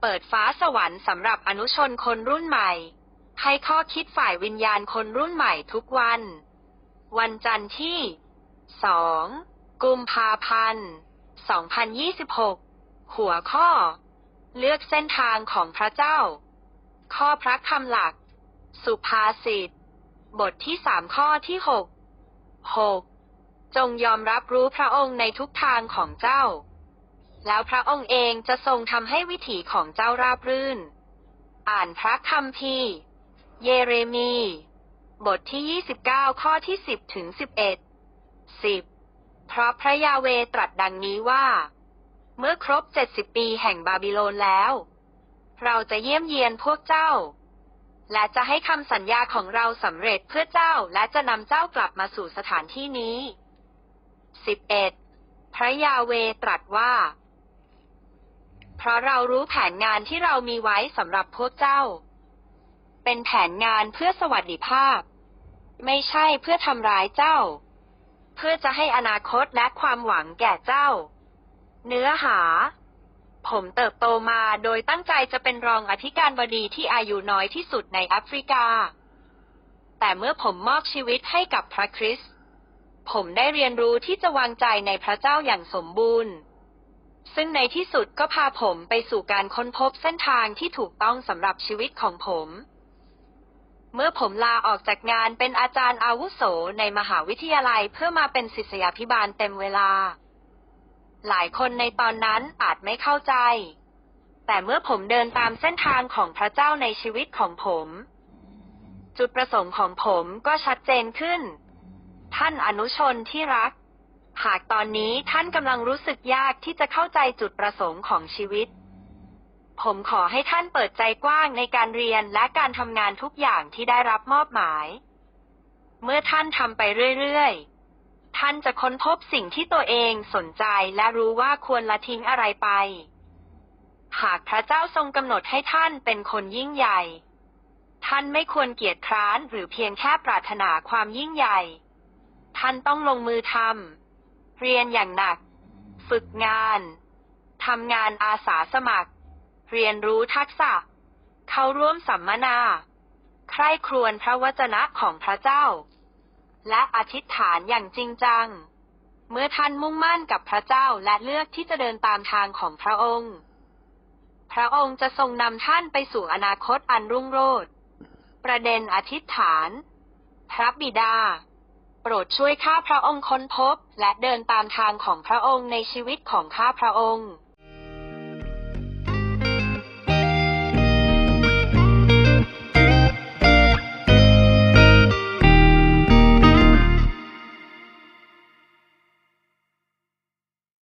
เปิดฟ้าสวรรค์สำหรับอนุชนคนรุ่นใหม่ ให้ข้อคิดฝ่ายวิญญาณคนรุ่นใหม่ทุกวัน วันจันทร์ที่ 2 กุมภาพันธ์ 2026 หัวข้อ เลือกเส้นทางของพระเจ้า ข้อพระคำหลัก สุภาษิต บทที่สามข้อที่หกหกจงยอมรับรู้พระองค์ในทุกทางของเจ้า แล้วพระองค์เองจะทรงทำให้วิถีของเจ้าราบรื่น อ่านพระคัมภีร์ เยเรมี บทที่ 29 ข้อที่ 10 ถึง 11 10 เพราะพระยาเวตรัสดังนี้ว่า เมื่อครบ 70 ปีแห่งบาบิโลนแล้ว เราจะเยี่ยมเยียนพวกเจ้า และจะให้คำสัญญาของเราสำเร็จเพื่อเจ้าและจะนำเจ้ากลับมาสู่สถานที่นี้ 11. พระยาเวตรัสว่า เพราะเรารู้แผนงานที่เรามีไว้สำหรับพวกเจ้า เป็นแผนงานเพื่อสวัสดิภาพ ไม่ใช่เพื่อทำร้ายเจ้า เพื่อจะให้อนาคตและความหวังแก่เจ้า เนื้อหา ผมเติบโตมาโดยตั้งใจจะเป็นรองอธิการบดีที่อายุน้อยที่สุดในแอฟริกา แต่เมื่อผมมอบชีวิตให้กับพระคริสต์ผมได้เรียนรู้ที่จะวางใจในพระเจ้าอย่างสมบูรณ์ ซึ่งในที่สุดก็พาผมไปสู่การค้นพบเส้นทางที่ถูกต้องสำหรับชีวิตของผม เมื่อผมลาออกจากงานเป็นอาจารย์อาวุโสในมหาวิทยาลัยเพื่อมาเป็นศิษยาภิบาลเต็มเวลา หลายคนในตอนนั้นอาจไม่เข้าใจ แต่เมื่อผมเดินตามเส้นทางของพระเจ้าในชีวิตของผม จุดประสงค์ของผมก็ชัดเจนขึ้น ท่านอนุชนที่รัก หากตอนนี้ท่านกำลังรู้สึกยากที่จะเข้าใจจุดประสงค์ของชีวิต ผมขอให้ท่านเปิดใจกว้างในการเรียนและการทำงานทุกอย่างที่ได้รับมอบหมาย เมื่อท่านทำไปเรื่อยๆ ท่านจะค้นพบสิ่งที่ตัวเองสนใจและรู้ว่าควรละทิ้งอะไรไป หากพระเจ้าทรงกำหนดให้ท่านเป็นคนยิ่งใหญ่ ท่านไม่ควรเกียจคร้านหรือเพียงแค่ปรารถนาความยิ่งใหญ่ ท่านต้องลงมือทำ เรียนอย่างหนัก ฝึกงานทำงานอาสาสมัคร เรียนรู้ทักษะ เข้าร่วมสัมมนา ใคร่ครวญพระวจนะของพระเจ้า และอธิษฐานอย่างจริงจัง เมื่อท่านมุ่งมั่นกับพระเจ้าและเลือกที่จะเดินตามทางของพระองค์ พระองค์จะทรงนำท่านไปสู่อนาคตอันรุ่งโรจน์ ประเด็นอธิษฐาน พระบิดา โปรดช่วยข้าพระองค์ค้นพบ และเดินตามทางของพระองค์ในชีวิตของข้าพระองค์